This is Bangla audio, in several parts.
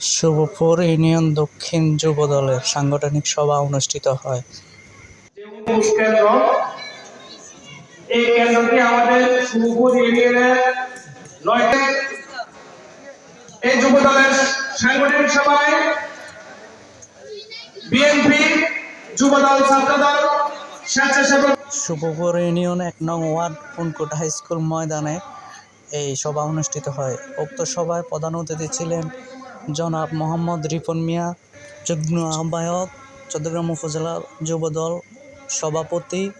শুভপুর ইউনিয়ন দক্ষিণ যুব দলের সাংগঠনিক সভা অনুষ্ঠিত হয়। এই কেন্দ্রটি আমাদের সুপুর ইউনিয়নের নয়টি এই যুব দলের সাংগঠনিক সভায় বিএনপি যুব দল ছাত্র দল স্বেচ্ছাসেবক শুভপুর ইউনিয়ন এক নং ওয়ার্ড পুনকোট হাই স্কুল ময়দানে এই সভা অনুষ্ঠিত হয়। উক্ত সভায় প্রধান অতিথি ছিলেন জনাব মোহাম্মদ রিপন মিয়া, যুগ্ম আহ্বায়ক, চট্টগ্রাম উপজেলা যুবদল সভাপতি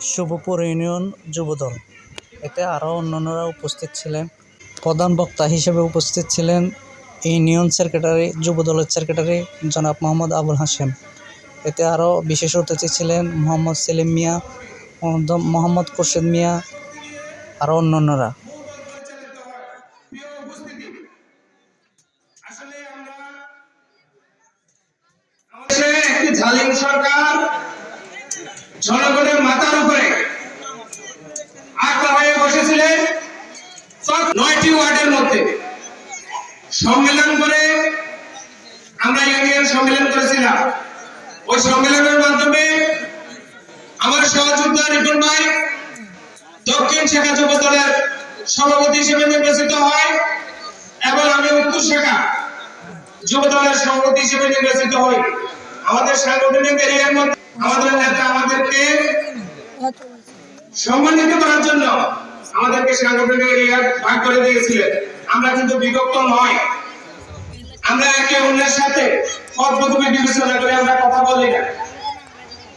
শুভপুর ইউনিয়ন যুবদল। এতে আরও অন্যান্যরা উপস্থিত ছিলেন। প্রধান বক্তা হিসেবে উপস্থিত ছিলেন ইউনিয়ন সেক্রেটারি, যুবদলের সেক্রেটারি জনাব মোহাম্মদ আবুল হাশেম। এতে আরও বিশেষ অতিথি ছিলেন মোহাম্মদ সেলিম মিয়া, মোহাম্মদ- মোহাম্মদ খুরশেদ মিয়া, আরও অন্যান্যরা। একটি জালিম সরকার জনগণের মাথার উপরে আঁকড়া হয়ে বসেছিলেন নয়টি ওয়ার্ডের মধ্যে। সম্মেলন করে আমরা ইউনিয়ন সম্মেলন করেছিলাম। ওই সম্মেলনের মাধ্যমে আমার সহযোদ্ধা রিপন ভাই দক্ষিণ শাখা যুব দলের সভাপতি হিসেবে নির্বাচিত হয় এবং আমি উত্তর শাখা যুব দলের সভাপতি হিসেবে নির্বাচিত হই। আমাদের সাংগঠনিক এরিয়ার মধ্যে আমাদের নেতা আমাদেরকে সম্মানিত করার জন্য আমাদেরকে সাংগঠনিক এরিয়া ভাগ করে দিয়েছিলেন। আমরা কিন্তু বিভক্ত নয় আমরা একে অন্যের সাথে পদ্মকবি বিবেচনা করে আমরা কথা বলি না।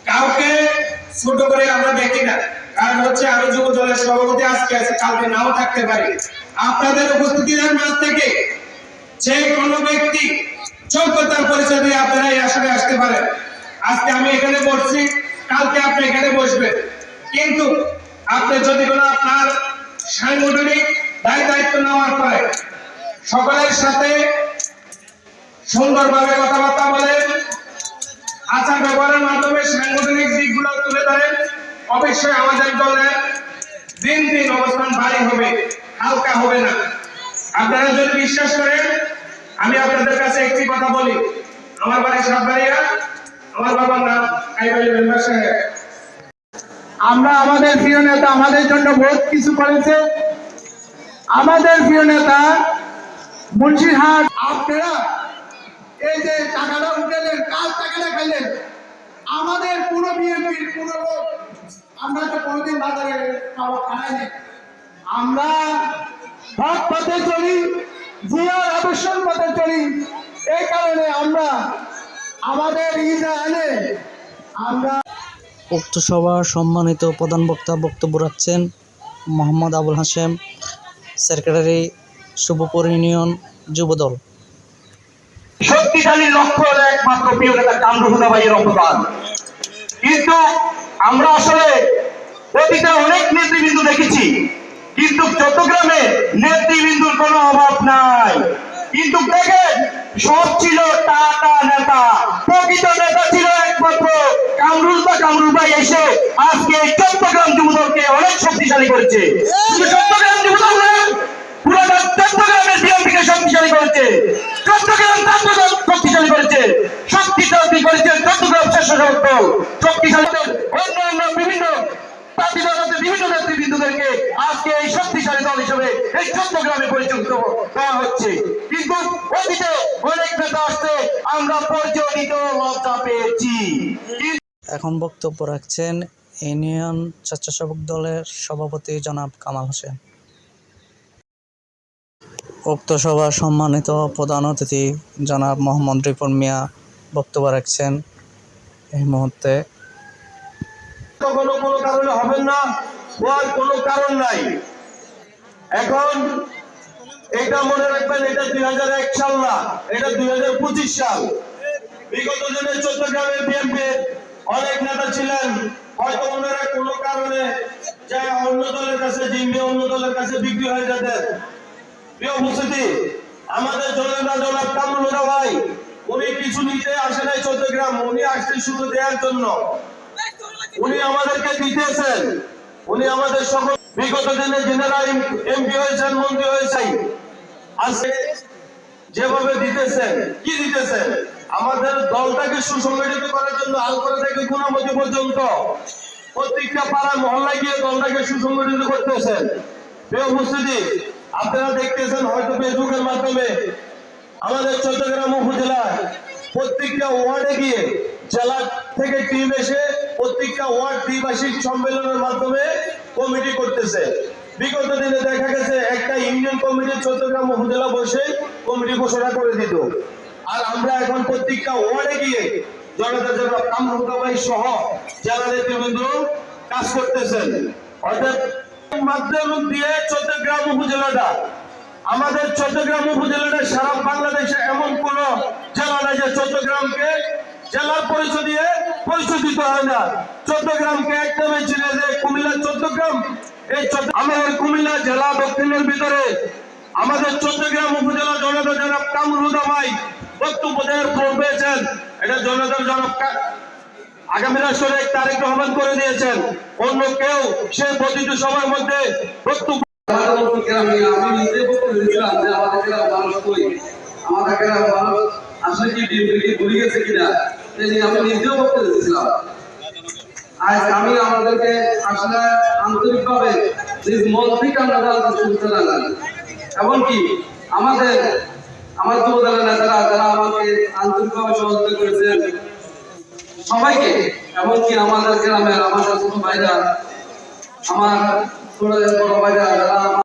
কাউকে ছোট করে আমরা দেখি না। কারণ হচ্ছে আমি যুব দলের সভাপতি আজকে আছে কালকে নাও থাকতে পারি। আপনাদের উপস্থিতির মাঝ থেকে যে কোনো ব্যক্তি যোগ্যতার পরিচয় দিয়ে আপনারা এই আসনে আসতে পারেন। আজকে আমি এখানে বসছি, কালকে আপনি এখানে বসবেন। কিন্তু আপনি যদি কোনো আপনার সাংগঠনিক দায় দায়িত্ব নেওয়ার পরে সকলের সাথে সুন্দরভাবে কথাবার্তা বলেন, আচার ব্যবহারের মাধ্যমে সাংগঠনিক দিকগুলো তুলে ধরেন, অবশ্যই আমাদের দলের দিন দিন অবস্থান ভারী হবে, হালকা হবে না। আপনারা যদি বিশ্বাস করেন আমি আপনাদের কাছে একটি কথা বলি। আমার বাড়ি সাতবাড়িয়া আমার বাবার নাম কাইবালি মেম্বার সাহেব, আমরা আমাদের প্রিয় নেতা আমাদের জন্য বহুত কিছু করেছে। আমাদের প্রিয় নেতা মুন্সিরহাট, আপনারা এই যে টাকাটা উঠেলেন, কাজ টাকাটা খাইলেন, আমাদের পুরো বিএনপির পুরো আমরা তো কোনোদিন বাজারে খাওয়া খাই আমরা ভাগ পথে চলি জিয়ার আদর্শন পথে চলি। এই কারণে আমরা আমাদের ইজা এনে আমরা উক্ত সভার সম্মানিত প্রধান বক্তা বক্তব্য রাখছেন মোহাম্মদ আবুল হাসেম সেক্রেটারি শুভপুর ইউনিয়ন যুবদল। শক্তিশালী লক্ষ্য হলো একমাত্র প্রিয় নেতা কামরুহুদা ভাইয়ের অবদান। কিন্তু আমরা আসলে অতীতে অনেক নেতৃবৃন্দ দেখেছি। কিন্তু চট্টগ্রামে নেতৃবৃন্দুর কোনো অভাব নাই। কিন্তু দেখেন, সব ছিল টাটা নেতা। প্রকৃত নেতা ছিল একমাত্র কামরুল বা কামরুল ভাই এসে আজকে চট্টগ্রাম যুবদলকে অনেক শক্তিশালী করেছে। চট্টগ্রাম যুবদল শক্তিশালী করেছে। চট্টগ্রাম শক্তিশালী করেছে। চট্টগ্রাম স্বেচ্ছাসেবক শক্তিশালী অন্যান্য বিভিন্ন পার্টি দল আছে, বিভিন্ন আজকে এই শক্তিশালী দল হিসেবে এই চট্টগ্রামে পরিচিত দেওয়া হচ্ছে। কিন্তু অতীতে অনেক নেতা আসতে আমরা পর্যটিত লজ্জা পেয়েছি। এখন বক্তব্য রাখছেন ইউনিয়ন স্বেচ্ছাসেবক দলের সভাপতি জনাব কামাল হোসেন। উক্ত সভার সম্মানিত প্রধান অতিথি জনাব মোহাম্মদ রিপন মিয়া বক্তব্য রাখছেন। এই মুহূর্তে হবেন না হওয়ার কোনো কারণ নাই। এখন এটা মনে রাখবেন, এটা দুই হাজার এক সাল না, এটা দুই হাজার পঁচিশ সাল। বিগত দিনে চট্টগ্রামের বিএনপি অনেক নেতা ছিলেন, হয়তো ওনারা কোনো কারণে যে অন্য দলের কাছে জিম্মি, অন্য দলের কাছে বিক্রি হয়ে যেতেন। প্রিয় উপস্থিতি, আমাদের জনেরা জনাব কামরুল ভাই, উনি কিছু নিতে আসে নাই চট্টগ্রাম, উনি আসছে শুধু দেওয়ার জন্য। উনি আমাদেরকে দিতেছেন। উনি আমাদের সকল বিগত দিনে জেনারেল এমপি হয়েছেন, মন্ত্রী হয়েছেন। আজকে যেভাবে দিতেছেন, কি দিতেছেন? আমাদের দলটাকে সুসংগঠিত করার জন্য আলকরা থেকে গুণামতি পর্যন্ত। প্রত্যেকটা পাড়া মহল্লায় গিয়ে দলটাকে সুসংগঠিত করতেছেন। উপস্থিতি আপনারা দেখতেছেন হয়তো ফেসবুকের মাধ্যমে আমাদের চট্টগ্রাম উপজেলায় প্রত্যেকটা ওয়ার্ডে গিয়ে জেলা থেকে টিম এসে প্রত্যেকটা ওয়ার্ড দ্বিভাষিক সম্মেলনের মাধ্যমে কমিটি করতেছে। বিগত দিনে দেখা গেছে একটা ইউনিয়ন কমিটি চট্টগ্রাম উপজেলা বসে কমিটি ঘোষণা করে দিত। আর আমরা এখন প্রত্যেকটা ওয়ার্ডে গিয়ে জনতা জন কামরুদ্দাবাই সহ জেলা নেতৃবৃন্দ কাজ করতেছেন। অর্থাৎ মাধ্যম দিয়ে চট্টগ্রাম উপজেলাটা। আমাদের চট্টগ্রাম উপজেলাটা সারা বাংলাদেশে এমন কোন জেলা নাই যে চট্টগ্রামকে জেলার পরিচয় দিয়ে পরিচয় দিতে হয় না। চট্টগ্রামকে একদমই চিনে যে কুমিল্লা, চট্টগ্রাম, এই আমাদের কুমিল্লা জেলা দক্ষিণের ভিতরে, আমাদের চট্টগ্রাম উপজেলা জনতা জনাব কামরুল হুদা ভাই বক্তব্য দেওয়ার পেয়েছেন। এটা জনতার জনাব কা- আগামী রাষ্ট্রের এক তারিখ রহমান করে দিয়েছেন। অন্য কেউ সে প্রতিটি সময়ের মধ্যে বক্তব্য আমি নিজে বলতে ভেবেছিলাম যে আমাদের গ্রাম মানুষ কই? আমাদের গ্রাম মানুষ কি ভুলে গেছে কিনা? আমি নিজেও বলতে আজ আমি আমাদেরকে আসলে আন্তরিকভাবে আমরা জানতে এমনকি আমাদের, আমার যুবদলের নেতারা যারা আমাকে আন্তরিকভাবে সহযোগিতা করেছেন, সবাইকে, এমনকি আমাদের গ্রামের আমাদের ছোট ভাইরা, আমার ছোট বড় ভাইরা যারা আমার